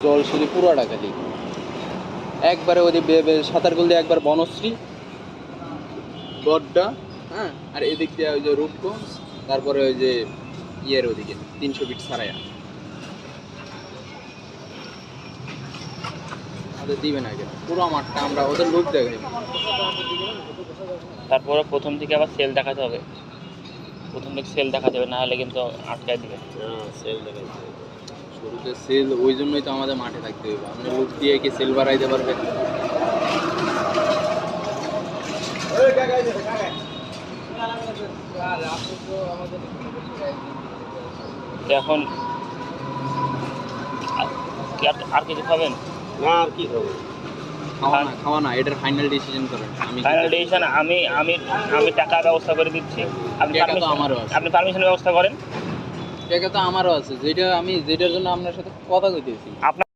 জল শুধু পুরোটা খালি একবারে ওই যে বে- বে- সাঁতার গোল দিয়ে একবার বনশ্রী গড্ডা হ্যাঁ আর এদিক দিয়ে ওই যে রূপগঞ্জ তারপরে ওই যে ইয়ের ওদিকে তিনশো ফিট আমাদের কেন? পুরো মাঠটা আমরা ওদের লোক দেখাই তারপরে প্রথম থেকে আবার সেল দেখাতে হবে। প্রথম থেকে সেল দেখাতে হবে না হলে কিন্তু আটকায় দিবে। সেল ওই জন্যই তো আমাদের মাঠে থাকতে হবে আমরা লোক দিয়ে কি সেল বাড়াইতে পারবে? এখন আর- কিছু খাবেন? না আর কি খাব? খাওয়া না খাওয়া না এটার ফাইনাল ডিসিশন করেন। আমি ফাইনাল ডিসিশন আমি আমি আমি টাকা ব্যবস্থা করে দিচ্ছি। আপনি পারমিশন আমারও আপনি পারমিশনের ব্যবস্থা করেন। টাকা তো আমারও আছে যেটা আমি যেটার জন্য আপনার সাথে কথা কইতেছি। আপনার